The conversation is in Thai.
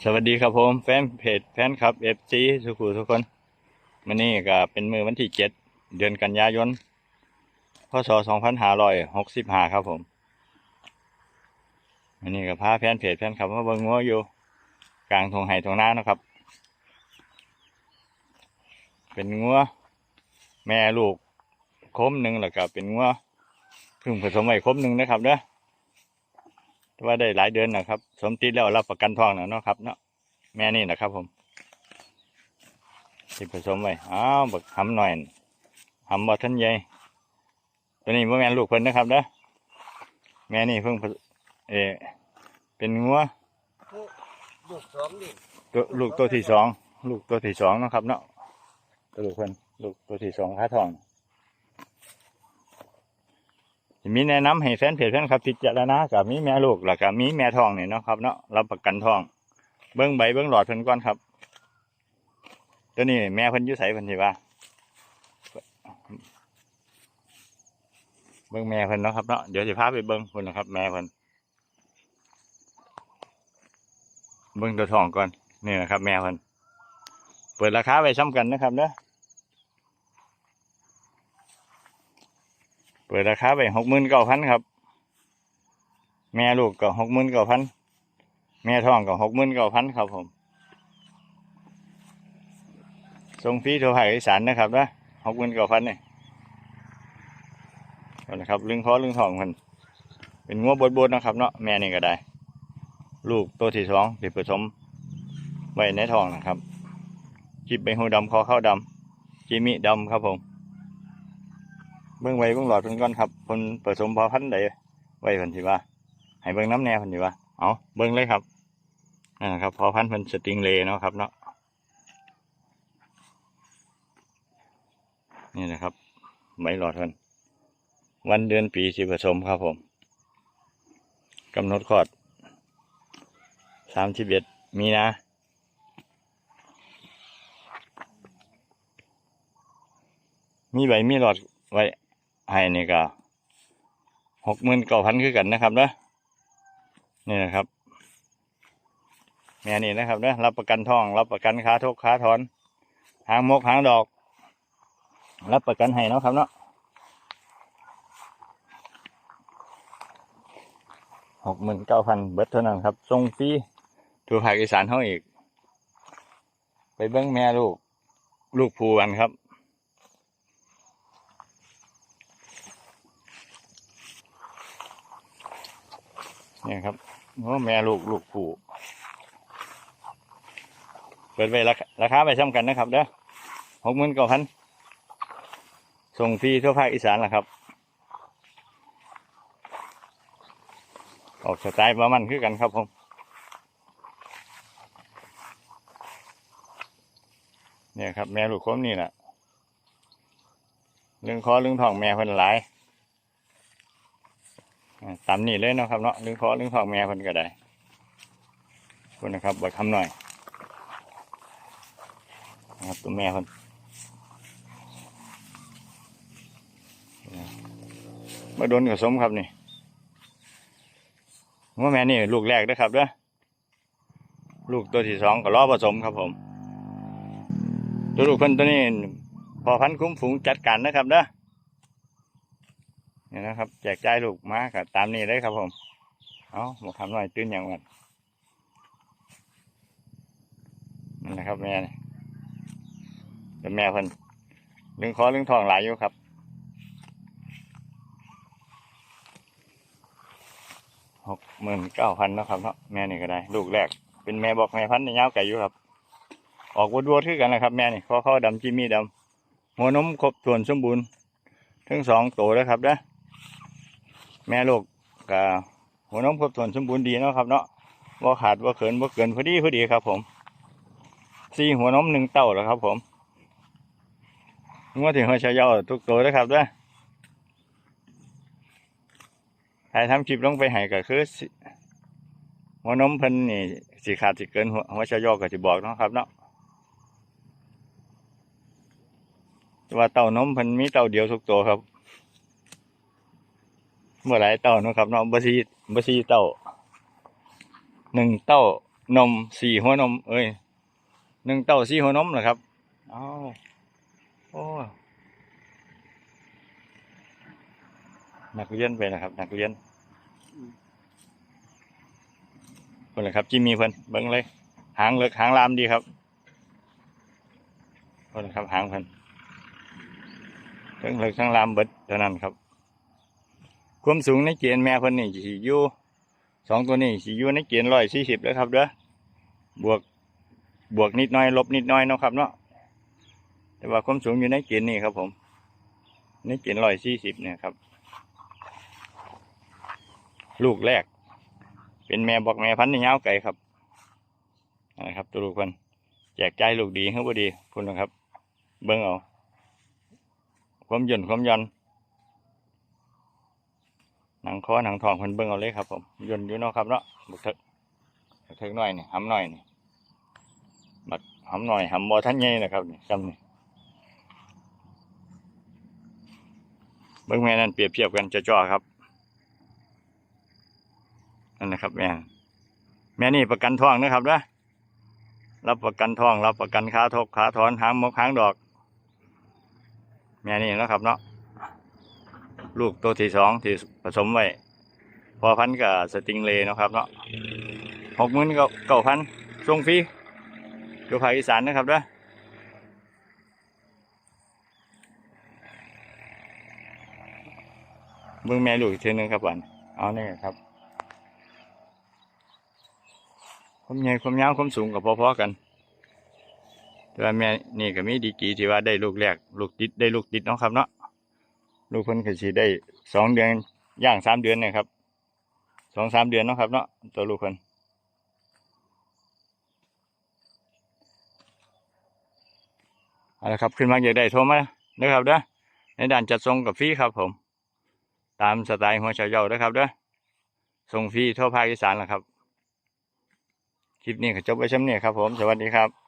สวัสดีครับผมแฟนเพจแฟนคลับเอฟซีทุกคนทุกคนวันนี้ก็เป็นมือวันที่เจ็ดเดือนกันยายนพศสองพันห้าร้อยหกสิบห้าครับผมวันนี้ก็พาแฟนเพจแฟนคลับมาเบิ่งงัวอยู่ กลางทงไห่ทงหน้านะครับ เป็นงัวแม่ลูกคมหนึ่งแล้วก็เป็นงัวพึ่งผสมไว้คมหนึ่งนะครับเด้อ ว่าได้หลายเดือนนะครับ สมติดแล้วรับประกันทองนะเนาะครับเนาะแม่นี่นะครับ ผมที่ผสมไว้อ้าวบักหำหน่อยหำบ่ทันใหญ่ตัวนี้ว่าแม่นลูกเพิ่นนะครับเด้อแม่นี่เพิ่งผสเออเป็นงัวลูกสองดิตัวลูกตัวที่สองลูกตัวที่สองเนาะครับเนาะตัวลูกเพิ่นลูกตัวที่สองขาทองสิ มีแนะนำให้แฟนเพจแฟนครับพิดจารณากับมีแม่ลูกแล้วก็มีแม่ทองเนี่เนาะครับเนาะรับประกันทอง เบิ้องใบเบิ้องหลอดเพิ่นก่อนครับ ตัวนี้แม่เพิ่นยู่ไสเพิ่นสิว่าเบิ้องแม่เพิ่นเนาะครับเนาะเดี๋ยวสิพาไปเบิ้องเพิ่นนะครับ แม่เพิ่นเบิ้องตัวทองก่อนนี่นะครับ แม่เพิ่นเปิดราคาไว้ซ้ำกันนะครับเนาะ ปิดราคาไว้หกหมื่นเก้าพันครับ แม่ลูกก็หกหมื่นเก้าพันแม่ท้องก็หกหมื่นเก้าพันครับผมส่งฟรีโทรหาอีสานนะครับนะหกหมื่นเก้าพันเนี่ยเอาละครับลึงคอลึงทองมันเป็นงัวบดๆนะครับเนาะแม่นี่ก็ได้ ลูกตัวที่สองที่ผสมไว้ในทองนะครับจิบใบหูดำคอเข้าดำจิมิดำครับผม เบื้องไว้เบื้องหลอดเพิ่นก่อนครับเพิ่นผสมพอพันธุ์ใดไว้เพิ่นสิว่าให้เบิ่งน้ำแนวเพิ่นดีว่าเอาเบิ่งเลยครับอ่าครับพอพันธุ์เพิ่นสติงเลเนาะครับเนาะนี่นะครับใบหลอดเพิ่นวันเดือนปีสิผสมครับผมกำหนดคลอดสามสิบเอ็ดมีนามีใบมีหลอดไว้ ให้นี่ก็หกหมื่นเก้าพันคือกันนะครับเนาะนี่นะครับแม่นี่นะครับเนี่ยรับประกันทอง รับประกันค้าทุกค้าถอน หางมกหางดอก รับประกันให้เนาะครับเนาะหกหมื่นเก้าพันเบิดเท่านั้นครับส่งฟรีถูกภาคอีสานเขาอีก ไปเบิ้งแม่ลูก ลูกภูกันครับ นี่ครับโอ้แม่ลูกลูกผู้เปิดไว้ราคาไปซ้ำกันนะครับเด้อหกหมื่นเก้าพันส่งฟรีทั่วภาคอีสานแหละครับ ออกสไตล์ประมาณคือกันครับผมเนี่ยครับแม่ลูกคมนี่แหละเรื่องคอเรื่องทองแม่เพิ่นหลาย ตามนี่เลยเนาะครับเนาะเรื่องคอเรื่องทอแม่พิ่นก็ได้คุณนะครับบดคำหน่อยนะครับตัวแม่พิ่นมาโดนกับสมครับนี่ว่าแม่นี่ลูกแรกนะครับเด้อลูกตัวที่สองก็รอผสมครับผมตัวลูกเพิ่นตัวนี้พอพันคุ้มฝูงจัดการนะครับเด้อ นี่นะครับแจกจ่ายลูกมากับตามนี้เลยครับผม เอาหมกคำหน่อยตื่นอย่างวันนั่นนะครับแม่เป็นแม่เพิ่นเรื่องคอเรื่องทองหลายอยู่ครับหกหมื่นเก้าพันนะครับเนาะแม่นี่ก็ได้ ลูกแรก เป็นแม่บอกแม่พันธุ์ในยาไก่อยู่ครับ ออกวัวๆคือกันนะครับ แม่นี่คอข้าดำจิมมี่ดำหัวนมครบส่วนสมบูรณ์ทั้งสองตัวแล้วครับเด้อ แม่ลูกกับหัวนมครบถ้วนสมบูรณ์ดีเนาะครับเนาะว่าขาดว่าเขินว่าเกินพอดีพอดีครับ ผมสี่หัวนมหนึ่งเต้าแล้วครับ ผมงวดถึงหัวชายาทุกตัวนะครับเด้อถ่ายทำคลิปลงไปให้ก็คือหัวนมเพิ่นนี่สีขาดสิเกินหัวหัวชายาก็จะบอกเนาะครับเนาะว่าเต้านมเพิ่นมีเต้าเดียวทุกตัวครับ เมื่อไรเต้านะครับเนาะบซีบซีเต้าหนึ่งเต้านมสี่หัวนม เอ้ยหนึ่งเต้าสี่หัวนมเหรอครับอ้าวโอ้นักเรียนไปนะครับ นักเรียนเพิ่นลยครับจิมมี่เพิ่นเบิ่งเลยหางเลิกหางลามดีครับเพิ่นครับหางเพิ่นทั้งเลิกทั้งลามเบิดเท่านั้นครับ ความสูงในเกณฑ์แม่เพิ่นนี่สิอยู่สองตัวนี้สิอยู่ในเกณฑ์ร้อยสี่สิบแล้วครับเด้อบวกบวกนิดหน้อยลบนิดหน้อยเนาะครับเนาะแต่ว่าความสูงอยู่ในเกณฑ์นี้ครับผมในเกณฑ์ร้อยสี่สิบเนี่ยครับ ลูกแรก เป็นแม่บอกแม่พันธุ์ในยาวไก่ครับนะครับ ตัวลูกพิ่นแจกใจลูกดีเฮ้ยบ่ดีพุ่นะครับ เบิ่งเอาความหย่นความย่อน หนังคอหนังทองเพิ่นเบิ่งเอาเลยครับผมยนอยู่เนาะครับเนาะบักเถกบักเถกหน่อยนี่หำหน่อยนี่บักหำหน่อยหำบ่ทันใหญ่นะครับนี่ซ้ำนี่เบิ่งแม่นั่นเปรียบเทียบกันจะจ่อครับนั่นนะครับแม่แม่นี่ประกันทองนะครับนะรับประกันทองรับประกันขาทกขาถอนหางมกหางดอก แม่นี่เนะครับเนาะ ลูกตัวที่สองที่ผสมไว้พอพันกับสติงเลย์เนาะครับเนาะหกหมื่นก็เก้าพันส่งฟรีอยู่ภาคอีสานนะครับด้อเบิ่งแม่ลูกอีกทีนึงครับวันเอาเนี่ยครับความใหญ่ความยาวความสูงกับพอๆกัน แต่ว่าแม่นี่ก็มีดีกีที่ว่าได้ลูกแรก ลูกติดได้ลูกติดเนาะครับเนาะ ลูกเพิ่นก็สิได้สองเดือนย่างสามเดือนเนี่ยครับสองสามเดือนเนาะครับเนาะตัวลูกเพิ่นเอาละครับขึ้นมาอยากได้โทรมาเด้อครับเด้อในด่านจัดส่งกับฟรีครับผม ตามสไตล์หัวเฉาเยาเด้อครับเด้อส่งฟรีทั่วภาคอีสานแหละครับ คลิปนี้ก็จบไว้ช่ำนี้ครับผม สวัสดีครับ